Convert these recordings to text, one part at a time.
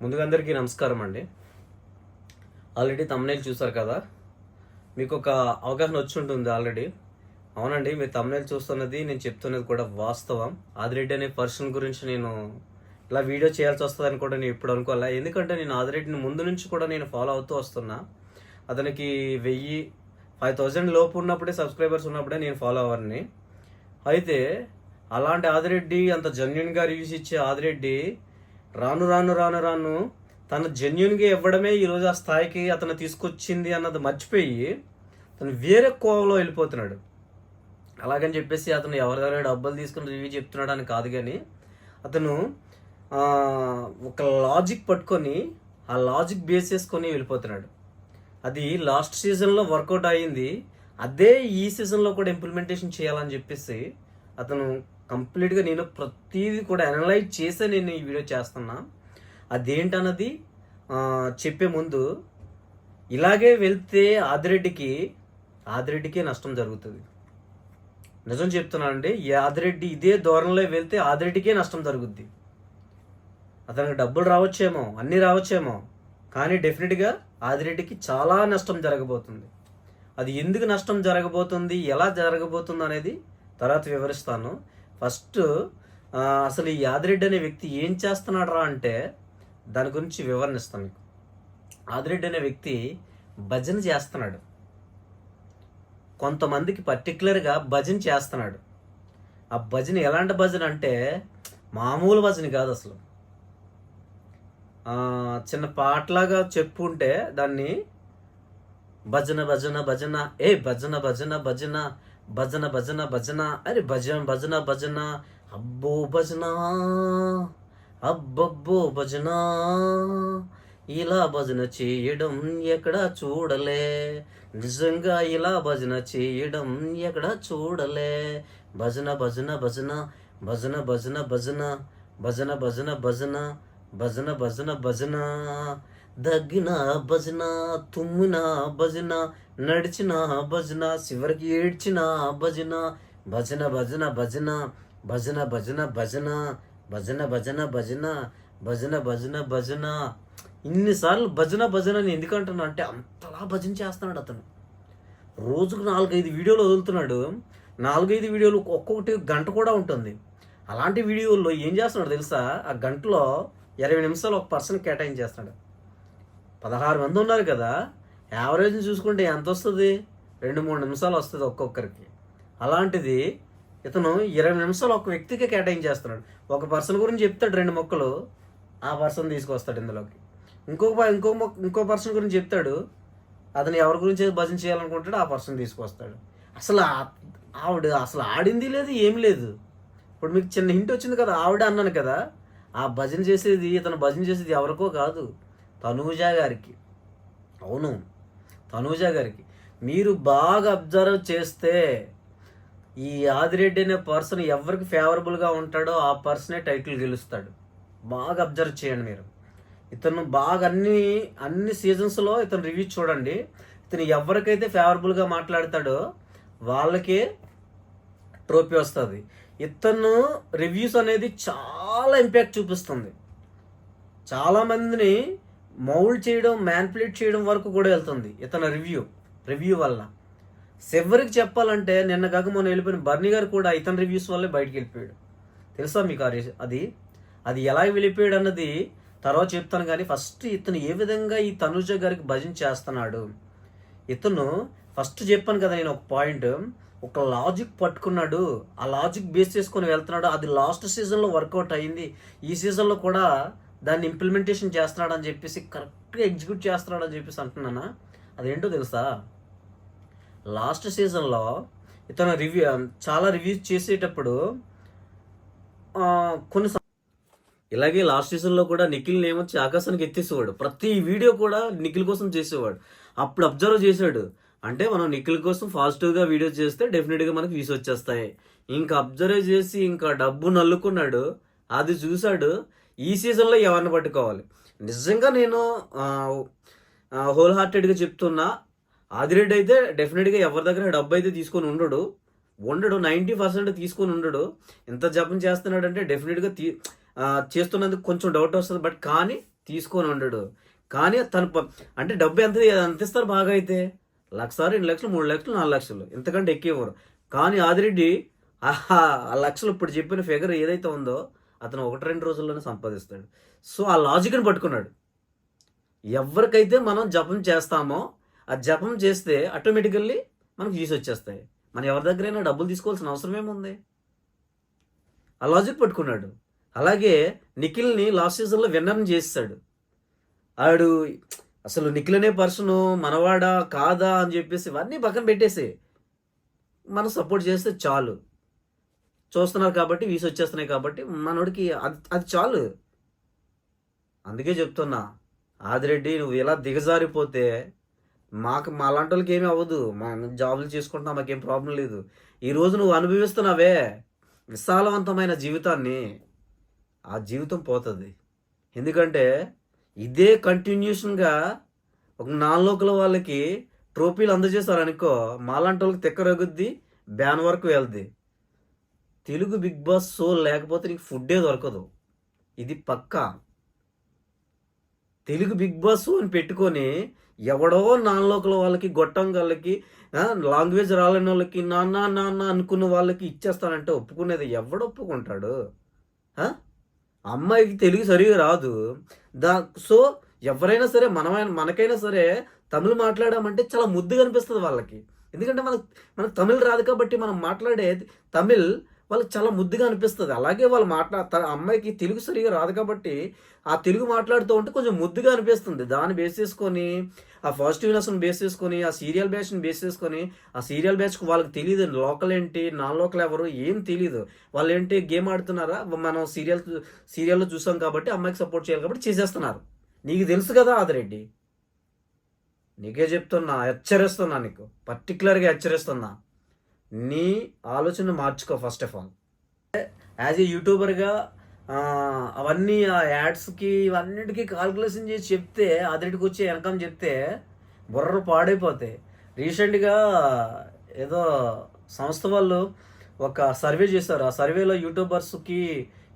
ముందుగా అందరికీ నమస్కారం అండి ఆల్రెడీ తమ్నేల్ చూసారు కదా? మీకు ఒక అవగాహన వచ్చి ఉంటుంది ఆల్రెడీ. అవునండి మీరు తమ్నేల్ చూస్తున్నది నేను చెప్తున్నది కూడా వాస్తవం. ఆదిరెడ్డి అనే పర్సన్ గురించి నేను ఇలా వీడియో చేయాల్సి వస్తుందని కూడా నేను ఇప్పుడు అనుకోలే ఎందుకంటే నేను ఆదిరెడ్డిని ముందు నుంచి కూడా నేను ఫాలో అవుతూ వస్తున్నా. అతనికి వెయ్యి ఫైవ్ థౌజండ్ లోపు ఉన్నప్పుడే సబ్స్క్రైబర్స్ ఉన్నప్పుడే నేను ఫాలో అవ్వని అయితే అలాంటి ఆదిరెడ్డి అంత జెన్యున్గా రివ్యూస్ ఇచ్చే ఆదిరెడ్డి రాను రాను రాను రాను తను జెన్యున్గా ఇవ్వడమే ఈరోజు ఆ స్థాయికి అతను తీసుకొచ్చింది అన్నది మర్చిపోయి తను వేరే కోవలో వెళ్ళిపోతున్నాడు. అలాగని చెప్పేసి అతను ఎవరిదైనా డబ్బులు తీసుకుని రివ్యూ చెప్తున్నాడు అని కాదు కానీ అతను ఒక లాజిక్ పట్టుకొని ఆ లాజిక్ బేస్ చేసుకొని వెళ్ళిపోతున్నాడు. అది లాస్ట్ సీజన్లో వర్కౌట్ అయ్యింది అదే ఈ సీజన్లో కూడా ఇంప్లిమెంటేషన్ చేయాలని చెప్పేసి అతను కంప్లీట్గా నేను ప్రతిదీ కూడా అనలైజ్ చేసే నేను ఈ వీడియో చేస్తున్నా. అదేంటన్నది చెప్పే ముందు ఇలాగే వెళ్తే ఆదిరెడ్డికి ఆదిరెడ్డికే నష్టం జరుగుతుంది. నిజం చెప్తున్నానండి ఈ ఆదిరెడ్డి ఇదే ధోరణిలో వెళ్తే ఆదిరెడ్డికే నష్టం జరుగుద్ది. అతనికి డబ్బులు రావచ్చేమో అన్నీ రావచ్చేమో కానీ డెఫినెట్గా ఆదిరెడ్డికి చాలా నష్టం జరగబోతుంది. అది ఎందుకు నష్టం జరగబోతుంది ఎలా జరగబోతుంది అనేది తర్వాత వివరిస్తాను. ఫస్ట్ అసలు ఈ ఆదిరెడ్డి అనే వ్యక్తి ఏం చేస్తున్నాడు రా అంటే దాని గురించి వివరణ ఇస్తాను మీకు. ఆదిరెడ్డి అనే వ్యక్తి భజన చేస్తున్నాడు. కొంతమందికి పర్టికులర్గా భజన చేస్తున్నాడు. ఆ భజన ఎలాంటి భజన అంటే మామూలు భజన కాదు అసలు. చిన్న పాటలాగా చెప్పుంటే దాన్ని భజన భజన భజన ఏ భజన భజన భజన భజన భజన భజన. అరే భజన భజన భజన. అబ్బో భజన. అబ్బబ్బో భజన. ఇలా భజన చేయడం ఎక్కడా చూడలే. నిజంగా ఇలా భజన చేయడం ఎక్కడా చూడలే. భజన భజన భజన. భజన భజన భజన. భజన భజన భజన. భజన భజన భజన. దగ్గిన భజన తుమ్మిన భజన నడిచిన భజన చివరికి ఏడ్చిన భజన భజన భజన భజన భజన భజన భజన భజన భజన భజన భజన భజన భజన ఇన్నిసార్లు భజన భజన అని ఎందుకంటున్నా అంటే అంతలా భజన చేస్తున్నాడు అతను రోజుకు నాలుగైదు వీడియోలు వదులుతున్నాడు నాలుగైదు వీడియోలు ఒక్కొక్కటి గంట కూడా ఉంటుంది అలాంటి వీడియోల్లో ఏం చేస్తున్నాడు తెలుసా ఆ గంటలో ఇరవై నిమిషాలు ఒక పర్సన్ కేటాయించేస్తున్నాడు పదహారు మంది ఉన్నారు కదా. యావరేజ్ చూసుకుంటే ఎంత వస్తుంది? రెండు మూడు నిమిషాలు వస్తుంది ఒక్కొక్కరికి. అలాంటిది ఇతను ఇరవై నిమిషాలు ఒక వ్యక్తికి కేటాయించేస్తున్నాడు ఒక పర్సన్ గురించి చెప్తాడు రెండు మొక్కలు ఆ పర్సన్ తీసుకొస్తాడు ఇందులోకి. ఇంకొక ఇంకో మొక్క ఇంకో పర్సన్ గురించి చెప్తాడు అతను ఎవరి గురించి భజన చేయాలనుకుంటాడో ఆ పర్సన్ తీసుకొస్తాడు. అసలు ఆవిడ అసలు ఆడింది లేదు ఏమి లేదు. ఇప్పుడు మీకు చిన్న హింట్ వచ్చింది కదా ఆవిడ అన్నాను కదా ఆ భజన చేసేది ఇతను భజన చేసేది ఎవరికో కాదు. తనూజా గారికి. అవును తనూజా గారికి. మీరు బాగా అబ్జర్వ్ చేస్తే ఈ ఆదిరెడ్డి అనే పర్సన్ ఎవరికి ఫేవరబుల్గా ఉంటాడో ఆ పర్సనే టైటిల్ గెలుస్తాడు. బాగా అబ్జర్వ్ చేయండి మీరు. ఇతను బాగా అన్ని అన్ని సీజన్స్లో ఇతను రివ్యూ చూడండి. ఇతను ఎవరికైతే ఫేవరబుల్గా మాట్లాడతాడో వాళ్ళకే ట్రోఫీ వస్తుంది. ఇతను రివ్యూస్ అనేది చాలా ఇంపాక్ట్ చూపిస్తుంది. చాలా మందిని మౌల్డ్ చేయడం మ్యాన్పులేట్ చేయడం వరకు కూడా వెళ్తుంది ఇతని రివ్యూ రివ్యూ వల్ల. చివరికి చెప్పాలంటే నిన్న కాక మొన్న వెళ్ళిపోయిన బర్నీ గారు కూడా ఇతని రివ్యూస్ వల్లే బయటికి వెళ్ళిపోయాడు. తెలుసా మీకు ఆ అది? అది ఎలా వెళ్ళిపోయాడు అన్నది తర్వాత చెప్తాను కానీ ఫస్ట్ ఇతను ఏ విధంగా ఈ తనుజ గారికి భజన చేస్తున్నాడు? ఇతను ఫస్ట్ చెప్పాను కదా నేను ఒక పాయింట్ ఒక లాజిక్ పట్టుకున్నాడు ఆ లాజిక్ బేస్ చేసుకొని వెళ్తున్నాడు. అది లాస్ట్ సీజన్లో వర్కౌట్ అయింది. ఈ సీజన్లో కూడా దాన్ని ఇంప్లిమెంటేషన్ చేస్తున్నాడని చెప్పేసి కరెక్ట్గా ఎగ్జిక్యూట్ చేస్తున్నాడు అని చెప్పేసి అంటున్నానా? అదేంటో తెలుసా? లాస్ట్ సీజన్లో ఇతను రివ్యూ చాలా రివ్యూస్ చేసేటప్పుడు కొన్ని ఇలాగే లాస్ట్ సీజన్లో కూడా నిఖిల్ ఏమొచ్చి ఆకాశానికి ఎత్తేసేవాడు. ప్రతి వీడియో కూడా నిఖిల్ కోసం చేసేవాడు. అప్పుడు అబ్జర్వ్ చేశాడు. అంటే మనం నిఖిల్ కోసం పాజిటివ్గా వీడియో చేస్తే డెఫినెట్గా మనకి వ్యూస్ వచ్చేస్తాయి. ఇంకా అబ్జర్వ్ చేసి ఇంకా డబ్బు నల్లుకున్నాడు. అది చూశాడు. ఈ సీజన్లో ఎవరిని పట్టుకోవాలి? నిజంగా నేను హోల్ హార్టెడ్గా చెప్తున్నా ఆదిరెడ్డి అయితే డెఫినెట్గా ఎవరి దగ్గర డబ్బు అయితే తీసుకొని ఉండడు. ఉండడు నైంటీ పర్సెంట్ తీసుకొని ఉండడు. ఎంత జపం చేస్తున్నాడంటే డెఫినెట్గా తీ చేస్తున్నందుకు కొంచెం డౌట్ వస్తుంది. బట్ కానీ తీసుకొని ఉండడు. కానీ తను అంటే డబ్బు ఎంత ఎంత ఇస్తారు బాగా అయితే? లక్ష రెండు లక్షలు మూడు లక్షలు నాలుగు లక్షలు. ఇంతకంటే ఎక్కువ ఇవ్వరు. కానీ ఆదిరెడ్డి ఆ లక్షలు ఇప్పుడు చెప్పిన ఫిగర్ ఏదైతే ఉందో అతను ఒకటి రెండు రోజుల్లోనే సంపాదిస్తాడు. సో ఆ లాజిక్ని పట్టుకున్నాడు. ఎవరికైతే మనం జపం చేస్తామో ఆ జపం చేస్తే ఆటోమేటికల్లీ మనకు వ్యూస్ వచ్చేస్తాయి. మనం ఎవరి దగ్గరైనా డబ్బులు తీసుకోవాల్సిన అవసరం ఏముంది? ఆ లాజిక్ పట్టుకున్నాడు. అలాగే నిఖిల్ని లాస్ట్ సీజన్లో విన్నర్ని చేస్తాడు ఆడు అసలు నిఖిల్ అనే పర్సను మనవాడా కాదా అని చెప్పేసి ఇవన్నీ పక్కన పెట్టేసి మనం సపోర్ట్ చేస్తే చాలు. చూస్తున్నారు కాబట్టి వీసి వచ్చేస్తున్నాయి కాబట్టి మనోడికి అది అది చాలు. అందుకే చెప్తున్నా ఆదిరెడ్డి నువ్వు ఇలా దిగజారిపోతే మాకు మా లాంటి వాళ్ళకి ఏమీ అవ్వదు. మా జాబులు చేసుకుంటున్నా మాకేం ప్రాబ్లం లేదు. ఈ రోజు నువ్వు అనుభవిస్తున్నావే విశాలవంతమైన జీవితాన్ని ఆ జీవితం పోతుంది. ఎందుకంటే ఇదే కంటిన్యూషన్గా ఒక నాలుగుల వాళ్ళకి ట్రోఫీలు అందజేశారనుకో మాలాంటి వాళ్ళకి తిక్కరగుద్ది బ్యాన్ వరకు వెళ్ద్ది తెలుగు బిగ్ బాస్ షో లేకపోతే నీకు ఫుడ్డే దొరకదు. ఇది పక్కా. తెలుగు బిగ్ బాస్ అని పెట్టుకొని ఎవడో నాన్లోకల వాళ్ళకి గొట్టంగాళ్ళకి లాంగ్వేజ్ రాలేని వాళ్ళకి నాన్న నాన్న అనుకున్న వాళ్ళకి ఇచ్చేస్తానంటే ఒప్పుకునేది ఎవడు ఒప్పుకుంటాడు? అమ్మాయికి తెలుగు సరిగా రాదు. దా సో ఎవరైనా సరే మనమైనా మనకైనా సరే తమిళ్ మాట్లాడామంటే చాలా ముద్దుగా అనిపిస్తుంది వాళ్ళకి. ఎందుకంటే మనకు మనకు తమిళ్ రాదు కాబట్టి మనం మాట్లాడే తమిళ్ వాళ్ళకి చాలా ముద్దుగా అనిపిస్తుంది. అలాగే వాళ్ళు మాట్లా తన అమ్మాయికి తెలుగు సరిగా రాదు కాబట్టి ఆ తెలుగు మాట్లాడుతూ ఉంటే కొంచెం ముద్దుగా అనిపిస్తుంది. దాన్ని బేస్ చేసుకొని ఆ పాజిటివ్నెస్ని బేస్ చేసుకొని ఆ సీరియల్ బ్యాచ్ని బేస్ చేసుకొని ఆ సీరియల్ బ్యాచ్కి వాళ్ళకి తెలియదు లోకల్ ఏంటి నాన్ లోకల్ ఎవరు ఏం తెలియదు వాళ్ళు ఏంటి గేమ్ ఆడుతున్నారా? మనం సీరియల్ సీరియల్లో చూసాం కాబట్టి అమ్మాయికి సపోర్ట్ చేయాలి కాబట్టి చేసేస్తున్నారు. నీకు తెలుసు కదా ఆదిరెడ్డి? నీకే చెప్తున్నా హెచ్చరిస్తున్నా నీకు. పర్టికులర్గా హెచ్చరిస్తున్నా. నీ ఆలోచన మార్చుకో first of all as a యూట్యూబర్గా అవన్నీ ఆ యాడ్స్కి ఇవన్నిటికీ కాల్కులేషన్ చేసి చెప్తే అదిటికి వచ్చి వెనకం చెప్తే బుర్ర పాడైపోతాయి రీసెంట్గా ఏదో సంస్థ వాళ్ళు ఒక సర్వే చేశారు. ఆ సర్వేలో యూట్యూబర్స్కి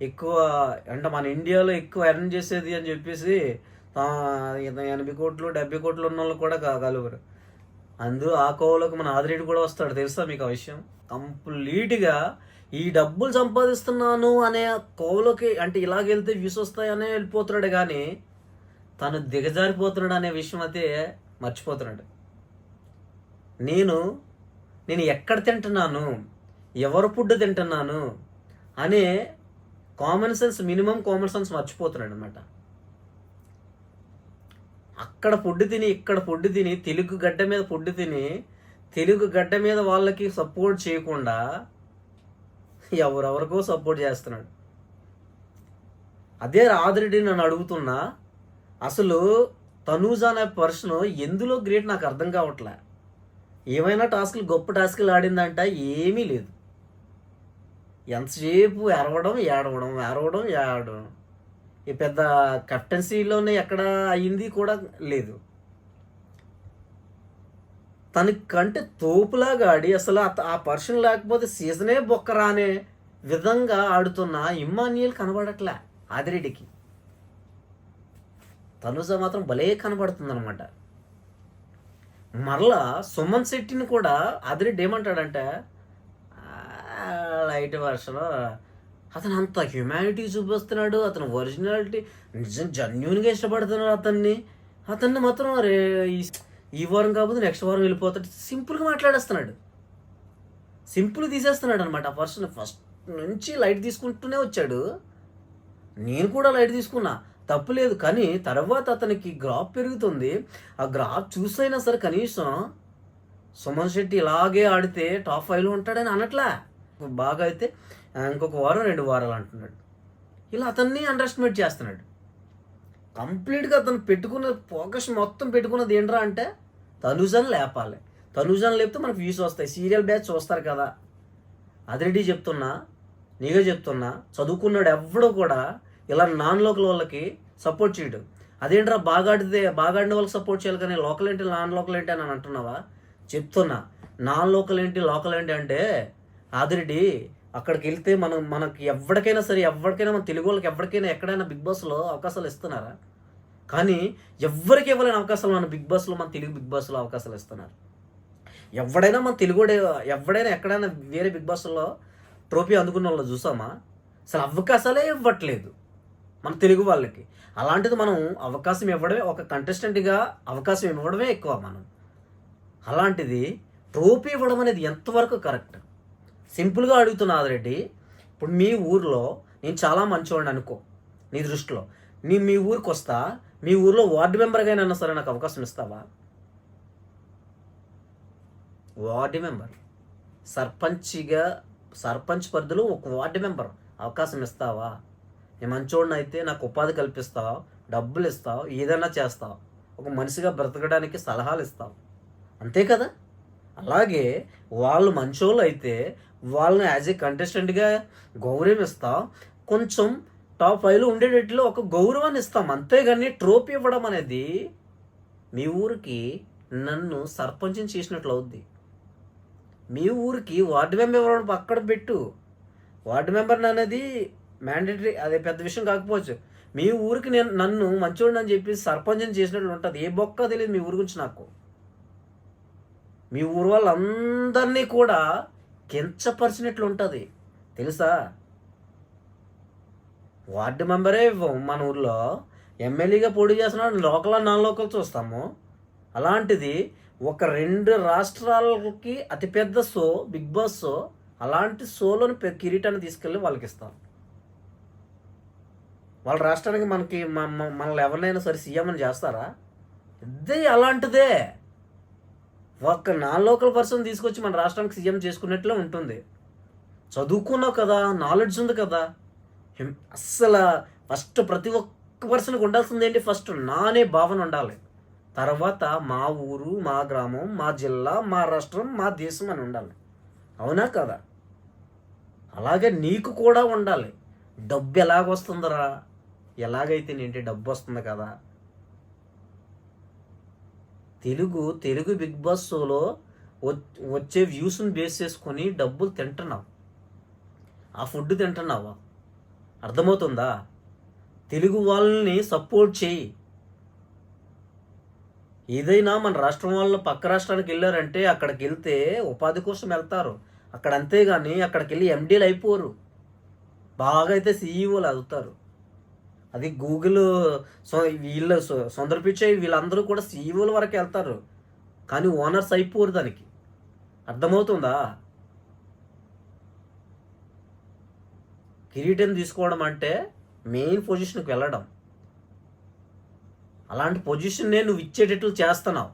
ఎక్కువ అంటే మన ఇండియాలో ఎక్కువ ఎర్న్ చేసేది అని చెప్పేసి ఎనభై కోట్లు డెబ్బై కోట్లు ఉన్న వాళ్ళు కూడా కా- కలుగురు అందు ఆ కోవలోకి మన ఆదిరెడ్డి కూడా వస్తాడు తెలుసా మీకు ఆ విషయం? కంప్లీట్గా ఈ డబ్బులు సంపాదిస్తున్నాను అనే కోవలోకి అంటే ఇలాగెళ్తే వ్యూస్ వస్తాయనే వెళ్ళిపోతున్నాడు కానీ తను దిగజారిపోతున్నాడు అనే విషయం అయితే మర్చిపోతున్నాడు. నేను నేను ఎక్కడ తింటున్నాను ఎవరు ఫుడ్ తింటున్నాను అనే common sense minimum common sense మర్చిపోతున్నాడు అనమాట అక్కడ ఫుడ్ తిని ఇక్కడ ఫుడ్ తిని తెలుగు గడ్డ మీద ఫుడ్ తిని తెలుగు గడ్డ మీద వాళ్ళకి సపోర్ట్ చేయకుండా ఎవరెవరికో సపోర్ట్ చేస్తున్నాడు. అదే రాదిరెడ్డి నన్ను అడుగుతున్నా అసలు తనూజ అనే పర్సన్ ఎందులో గ్రేట్ నాకు అర్థం కావట్లే. ఏమైనా టాస్క్లు గొప్ప టాస్క్లు ఆడిందంట ఏమీ లేదు. ఎంతసేపు ఎరవడం ఏడవడం ఎరవడం ఏడవడం. పెద్ద కెప్టెన్సీలోనే ఎక్కడ అయ్యింది కూడా లేదు. తనకంటే తోపులాగా ఆడి అసలు ఆ పర్సన్ లేకపోతే సీజనే బొక్కరా అనే విధంగా ఆడుతున్న ఇమ్మాన్యుయల్ కనబడట్లే ఆదిరెడ్డికి. తనుజ మాత్రం భలే కనబడుతుందనమాట మరలా సుమన్ శెట్టిని కూడా ఆదిరెడ్డి ఏమంటాడంటే లైట్ వర్షన్ అతను అంత హ్యుమానిటీ చూపిస్తున్నాడు అతను ఒరిజినాలిటీ నిజం జన్యున్గా ఇష్టపడుతున్నాడు అతన్ని. అతన్ని మాత్రం రే ఈ- ఈ వారం కాకపోతే నెక్స్ట్ వారం వెళ్ళిపోతాడు. సింపుల్గా మాట్లాడేస్తున్నాడు. సింపుల్ తీసేస్తున్నాడు అనమాట ఆ పర్సన్ ఫస్ట్ నుంచి లైట్ తీసుకుంటూనే వచ్చాడు. నేను కూడా లైట్ తీసుకున్నా. తప్పు లేదు. కానీ తర్వాత అతనికి గ్రాఫ్ పెరుగుతుంది. ఆ గ్రాఫ్ చూసైనా సరే కనీసం సుమన్ శెట్టి ఇలాగే ఆడితే టాప్ ఫైవ్లో ఉంటాడని అనట్లే. బాగా అయితే ఇంకొక వారం రెండు వారాలు అంటున్నాడు. ఇలా అతన్ని అండర్ ఎస్టిమేట్ చేస్తున్నాడు కంప్లీట్గా అతను పెట్టుకున్న ఫోకస్ మొత్తం పెట్టుకున్నది ఏంట్రా అంటే తనుజన్ లేపాలి. తనుజన్ లేపితే మనకు వ్యూస్ వస్తాయి. సీరియల్ బ్యాచ్ చూస్తారు కదా. అదిరెడ్డి చెప్తున్నా నీగా చెప్తున్నా చదువుకున్నాడు ఎవడో కూడా ఇలా నాన్ లోకల్ వాళ్ళకి సపోర్ట్ చేయడు. అదేంట్రా బాగా ఆడితే బాగా ఆడిన వాళ్ళకి సపోర్ట్ చేయాలి కానీ లోకల్ ఏంటి నాన్ లోకల్ ఏంటి అని అంటున్నావా? చెప్తున్నా. నాన్ లోకల్ ఏంటి లోకల్ ఏంటి అంటే ఆదిరెడ్డి అక్కడికి వెళ్తే మనం మనకి ఎవరికైనా సరే ఎవరికైనా మన తెలుగు వాళ్ళకి ఎవరికైనా ఎక్కడైనా బిగ్ బాస్లో అవకాశాలు ఇస్తున్నారా? కానీ ఎవ్వరికి ఇవ్వలేని అవకాశాలు మన బిగ్ బాస్లో మన తెలుగు బిగ్ బాస్లో అవకాశాలు ఇస్తున్నారు. ఎవడైనా మన తెలుగు ఎవడైనా ఎక్కడైనా వేరే బిగ్ బాస్లో ట్రోఫీ అందుకున్న వాళ్ళు చూసామా? అసలు అవకాశాలే ఇవ్వట్లేదు మన తెలుగు వాళ్ళకి. అలాంటిది మనం అవకాశం ఇవ్వడమే ఒక కంటెస్టెంట్గా అవకాశం ఇవ్వడమే ఎక్కువ మనం. అలాంటిది ట్రోఫీ ఇవ్వడం అనేది ఎంతవరకు కరెక్ట్? సింపుల్గా అడుగుతున్నా ఆదిరెడ్డి ఇప్పుడు మీ ఊర్లో నేను చాలా మంచివాడిని అనుకో నీ దృష్టిలో. నీ మీ ఊరికి వస్తా మీ ఊర్లో వార్డు మెంబర్గా అయినా సరే నాకు అవకాశం ఇస్తావా? Ward member. సర్పంచ్గా సర్పంచ్ పరిధిలో ఒక వార్డు మెంబర్ అవకాశం ఇస్తావా? నేను మంచోడిని అయితే నాకు ఉపాధి కల్పిస్తావు డబ్బులు ఇస్తావు ఏదైనా చేస్తావు ఒక మనిషిగా బ్రతకడానికి సలహాలు ఇస్తావు. అంతే కదా? అలాగే వాళ్ళు మంచోళ్ళు అయితే వాళ్ళని యాజ్ ఏ కంటెస్టెంట్గా గౌరవం ఇస్తాం కొంచెం టాప్ ఫైవ్లో ఉండేటట్లు ఒక గౌరవాన్ని ఇస్తాం. అంతేగాని ట్రోఫీ ఇవ్వడం అనేది మీ ఊరికి నన్ను సర్పంచం చేసినట్లు అవుద్ది. మీ ఊరికి వార్డు మెంబర్ ఇవ్వడం అక్కడ పెట్టు. వార్డు మెంబర్ అనేది మ్యాండేటరీ అదే పెద్ద విషయం కాకపోవచ్చు. మీ ఊరికి నేను నన్ను మంచోడిని అని చెప్పి సర్పంచం చేసినట్లు ఉంటుంది. ఏ బొక్క తెలియదు మీ ఊరి గురించి నాకు. మీ ఊరు వాళ్ళందరినీ కూడా కించపరిచినట్లు ఉంటుంది తెలుసా? వార్డు మెంబరే మన ఊర్లో ఎమ్మెల్యేగా పోటీ చేస్తున్నాడు లోకల్ నాన్ లోకల్ చూస్తాము. అలాంటిది ఒక రెండు రాష్ట్రాలకి అతిపెద్ద షో బిగ్ బాస్ షో అలాంటి షోలోని పె- కిరీటాన్ని తీసుకెళ్ళి వాళ్ళకి ఇస్తాం. వాళ్ళ రాష్ట్రానికి మనకి మ- మనల్ని ఎవరినైనా సరే సీఎం అని చేస్తారా? ఇదే అలాంటిదే. ఒక నాన్ లోకల్ పర్సన్ తీసుకొచ్చి మన రాష్ట్రానికి సీఎం చేసుకున్నట్లే ఉంటుంది. చదువుకున్నావు కదా నాలెడ్జ్ ఉంది కదా. అస్సలు ఫస్ట్ ప్రతి ఒక్క పర్సన్కి ఉండాల్సింది ఏంటి? ఫస్ట్ నానే భావన ఉండాలి. తర్వాత మా ఊరు మా గ్రామం మా జిల్లా మా రాష్ట్రం మా దేశం అని ఉండాలి. అవునా కదా? అలాగే నీకు కూడా ఉండాలి. డబ్బు ఎలాగొస్తుందిరా? ఎలాగైతే ఏంటి డబ్బు వస్తుంది కదా? తెలుగు తెలుగు బిగ్ బాస్ షోలో వచ్చే వ్యూస్ని బేస్ చేసుకొని డబ్బులు తింటున్నావు. ఆ ఫుడ్ తింటున్నావా? అర్థమవుతుందా? తెలుగు వాళ్ళని సపోర్ట్ చేయి. ఏదైనా మన రాష్ట్రం వాళ్ళు పక్క రాష్ట్రానికి వెళ్ళారంటే అక్కడికి వెళ్తే ఉపాధి కోసం వెళ్తారు. అక్కడ అంతేగాని అక్కడికి వెళ్ళి ఎండీలు అయిపోరు. బాగా అయితే సీఈఓలు అవుతారు. అది గూగుల్ సో వీళ్ళు సుందర సొందర వీళ్ళందరూ కూడా సీఈఓల వరకు వెళ్తారు. కానీ ఓనర్స్ అయిపోరు దానికి. అర్థమవుతుందా? కిరీటం తీసుకోవడం అంటే మెయిన్ పొజిషన్కి వెళ్ళడం. అలాంటి పొజిషన్నే నువ్వు ఇచ్చేటట్లు చేస్తున్నావు.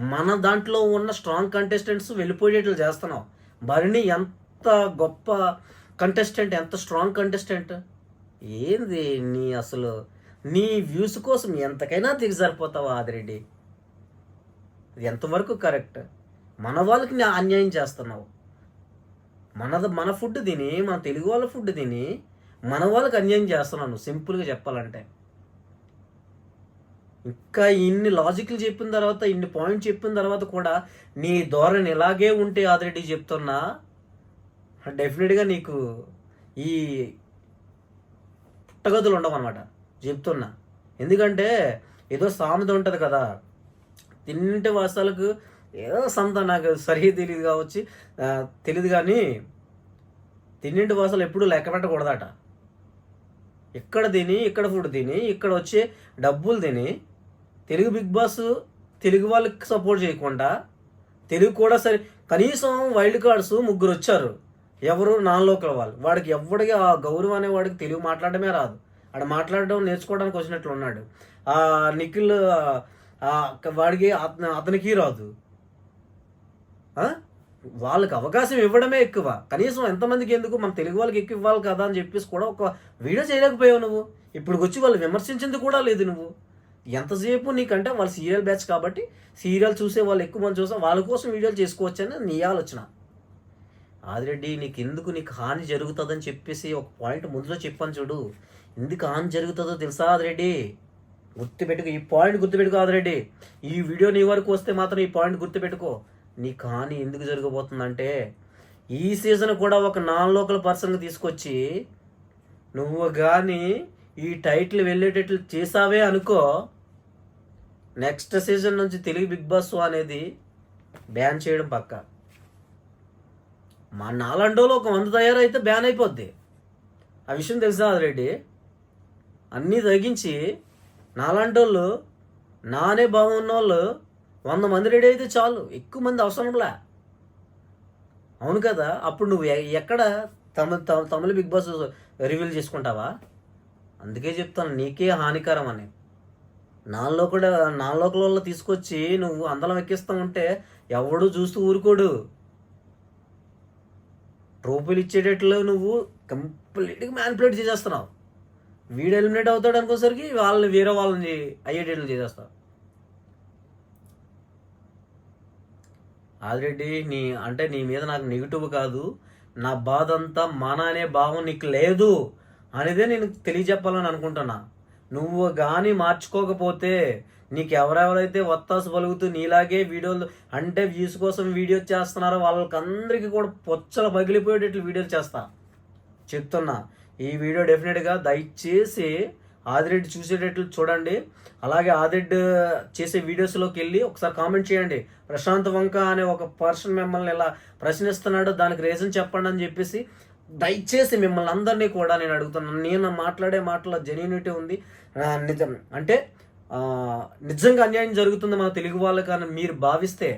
మన దాంట్లో ఉన్న స్ట్రాంగ్ కంటెస్టెంట్స్ వెళ్ళిపోయేటట్లు చేస్తున్నావు. భరణి ఎంత గొప్ప కంటెస్టెంట్ ఎంత స్ట్రాంగ్ కంటెస్టెంట్? ఏంది నీ అసలు? నీ వ్యూస్ కోసం ఎంతకైనా దిగజారిపోతావా ఆదిరెడ్డి? అది ఎంతవరకు కరెక్ట్? మన వాళ్ళకి నీ అన్యాయం చేస్తున్నావు. మనది మన ఫుడ్ తిని మన తెలుగు వాళ్ళ ఫుడ్ తిని మన వాళ్ళకి అన్యాయం చేస్తున్నాను సింపుల్గా చెప్పాలంటే. ఇంకా ఇన్ని లాజిక్లు చెప్పిన తర్వాత ఇన్ని పాయింట్ చెప్పిన తర్వాత కూడా నీ ధోరణి ఇలాగే ఉంటే ఆదిరెడ్డి చెప్తున్నా డెఫినెట్గా నీకు ఈ పుట్టగదులు ఉండవన్నమాట చెప్తున్నా. ఎందుకంటే ఏదో సామెత ఉంటుంది కదా. తింటే వాసాలకు ఏదో సంత నాకు సరిగ్గా తెలియదు కావచ్చు. తెలియదు కానీ తిన్నింటి వాసాలు ఎప్పుడూ లెక్క పెట్టకూడదట. ఇక్కడ తిని ఇక్కడ ఫుడ్ తిని ఇక్కడ వచ్చే డబ్బులు తిని తెలుగు బిగ్ బాస్ తెలుగు వాళ్ళకి సపోర్ట్ చేయకుండా తెలుగు కూడా సరే కనీసం వైల్డ్ కార్డ్స్ ముగ్గురు వచ్చారు ఎవరు నాన్ లోకల్ వాళ్ళు. వాడికి ఎవడికి ఆ గౌరవం అనే వాడికి తెలుగు మాట్లాడమే రాదు. ఆడ మాట్లాడడం నేర్చుకోవడానికి వచ్చినట్లు ఉన్నాడు. ఆ నిఖిల్ వాడికి అతను అతనికి రాదు. వాళ్ళకి అవకాశం ఇవ్వడమే ఎక్కువ. కనీసం ఎంతమందికి ఎందుకు? మన తెలుగు వాళ్ళకి ఎక్కువ ఇవ్వాలి కదా అని చెప్పేసి కూడా ఒక వీడియో చేయలేకపోయావు నువ్వు. ఇప్పుడు వచ్చి వాళ్ళు విమర్శించింది కూడా లేదు నువ్వు. ఎంతసేపు నీకంటే వాళ్ళు సీరియల్ బ్యాచ్ కాబట్టి సీరియల్ చూసే వాళ్ళు ఎక్కువ మంది చూసా వాళ్ళ కోసం వీడియోలు చేసుకోవచ్చని నీ ఆలోచన. ఆదిరెడ్డి నీకు ఎందుకు నీకు హాని జరుగుతుందని చెప్పేసి ఒక పాయింట్ ముందులో చెప్పాను చూడు. ఎందుకు హాని జరుగుతుందో తెలుసా ఆదిరెడ్డి? గుర్తుపెట్టుకో ఈ పాయింట్ గుర్తుపెట్టుకో ఆదిరెడ్డి. ఈ వీడియో నీ వరకు వస్తే మాత్రం ఈ పాయింట్ గుర్తుపెట్టుకో. నీకు హాని ఎందుకు జరగబోతుందంటే ఈ సీజన్ కూడా ఒక నాన్ లోకల్ పర్సన్కి తీసుకొచ్చి నువ్వు కానీ ఈ టైటిల్ వెళ్ళేటట్లు చేసావే అనుకో నెక్స్ట్ సీజన్ నుంచి తెలుగు బిగ్ బాస్ అనేది బ్యాన్ చేయడం పక్కా. మా నాలండోలో ఒక వంద తయారైతే బ్యాన్ అయిపోద్ది. ఆ విషయం తెలుసా రెడ్డి అన్నీ తగ్గించి నాలాంటోళ్ళు నానే బాగున్న వాళ్ళు వంద మంది రెడీ అయితే చాలు. ఎక్కువ మంది అవసరంలా. అవును కదా? అప్పుడు నువ్వు ఎక్కడ తమ తమిళ బిగ్ బాస్ రివీల్ చేసుకుంటావా? అందుకే చెప్తాను నీకే హానికరం అని. నాలో కూడా నాలోకలలో తీసుకొచ్చి నువ్వు అందలం ఎక్కిస్తూ ఉంటే ఎవడు చూస్తూ ఊరుకోడు. ట్రోఫీలు ఇచ్చేటట్లు నువ్వు కంప్లీట్గా మ్యానిపులేట్ చేసేస్తున్నావు. వీడు ఎలిమినేట్ అవుతాడు అనుకోసరికి వాళ్ళని వేరే వాళ్ళని అయ్యేటట్లు చేసేస్తావు. ఆల్రెడీ నీ అంటే నీ మీద నాకు నెగిటివ్ కాదు నా బాధ అంతా మన అనే భావం నీకు లేదు అనేదే నేను తెలియజెప్పాలని అనుకుంటున్నా. నువ్వు కానీ మార్చుకోకపోతే నీకు ఎవరెవరైతే ఒత్తాసు పలుకుతూ నీలాగే వీడియోలు అంటే వ్యూస్ కోసం వీడియో చేస్తున్నారో వాళ్ళకందరికీ కూడా పొచ్చలు పగిలిపోయేటట్లు వీడియోలు చేస్తా. చెప్తున్నా ఈ వీడియో డెఫినెట్గా దయచేసి ఆదిరెడ్డి చూసేటట్లు చూడండి. అలాగే ఆదిరెడ్డి చేసే వీడియోస్లోకి వెళ్ళి ఒకసారి కామెంట్ చేయండి. ప్రశాంత్ వంక అనే ఒక పర్సన్ మిమ్మల్ని ఇలా ప్రశ్నిస్తున్నాడు దానికి రీజన్ చెప్పండి అని చెప్పేసి దయచేసి మిమ్మల్ని అందరినీ కూడా నేను అడుగుతున్నాను. నేను మాట్లాడే మాటలో జెన్యూనిటీ ఉంది. నిజం. అంటే నిజంగా అన్యాయం జరుగుతుంది మన తెలుగు వాళ్ళకి అని మీరు భావిస్తే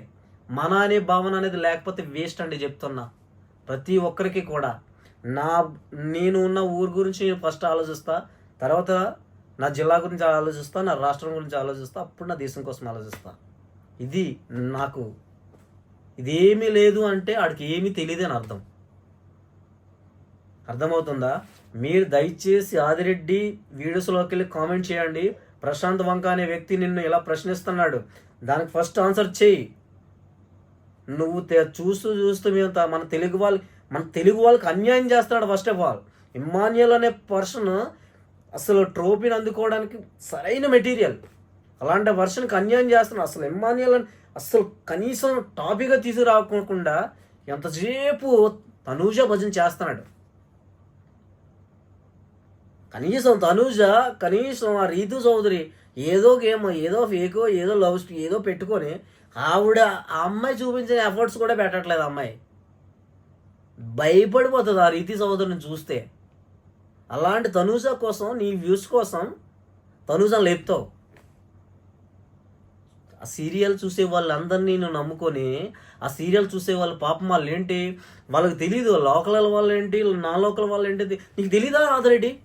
మన అనే భావన అనేది లేకపోతే వేస్ట్ అండి చెప్తున్నా. ప్రతి ఒక్కరికి కూడా. నా నేను ఉన్న ఊరు గురించి నేను ఫస్ట్ ఆలోచిస్తా తర్వాత నా జిల్లా గురించి ఆలోచిస్తా నా రాష్ట్రం గురించి ఆలోచిస్తా అప్పుడు నా దేశం కోసం ఆలోచిస్తా. ఇది నాకు ఇదేమీ లేదు అంటే ఆడికి ఏమీ తెలియదు అని అర్థం. అర్థమవుతుందా? మీరు దయచేసి ఆదిరెడ్డి వీడియోస్లోకి వెళ్ళి కామెంట్ చేయండి. ప్రశాంత్ వంక అనే వ్యక్తి నిన్ను ఇలా ప్రశ్నిస్తున్నాడు. దానికి ఫస్ట్ ఆన్సర్ చేయి నువ్వు చూస్తూ చూస్తూ మేము మన తెలుగు వాళ్ళు మన తెలుగు వాళ్ళకి అన్యాయం చేస్తున్నాడు ఫస్ట్ ఆఫ్ ఆల్ ఇమ్మాన్యుయల్ అనే పర్సన్ అసలు ట్రోఫీని అందుకోవడానికి సరైన మెటీరియల్ అలాంటి పర్సన్కి అన్యాయం చేస్తున్నాడు. అసలు ఇమ్మాన్యుయల్ అని అసలు కనీసం టాపిక్గా తీసుకురాకుండా ఎంతసేపు తనూజ భజన చేస్తున్నాడు. కనీసం తనూజ కనీసం ఆ రీతు చౌదరి ఏదో గేమ్ ఏదో ఫేకో ఏదో లవ్ స్టోరీ ఏదో పెట్టుకొని ఆవిడ ఆ అమ్మాయి చూపించిన ఎఫర్ట్స్ కూడా పెట్టట్లేదు అమ్మాయి. భయపడిపోతుంది ఆ రీతి చౌదరిని చూస్తే. అలాంటి తనూజ కోసం నీ వ్యూస్ కోసం తనూజను లేపుతావు. ఆ సీరియల్ చూసే వాళ్ళందరినీ నేను నమ్ముకొని ఆ సీరియల్ చూసే వాళ్ళ పాపం వాళ్ళు ఏంటి వాళ్ళకి తెలియదు లోకల్ వాళ్ళు ఏంటి నా లోకల్ వాళ్ళు ఏంటి నీకు తెలీదా రాదరెడ్డి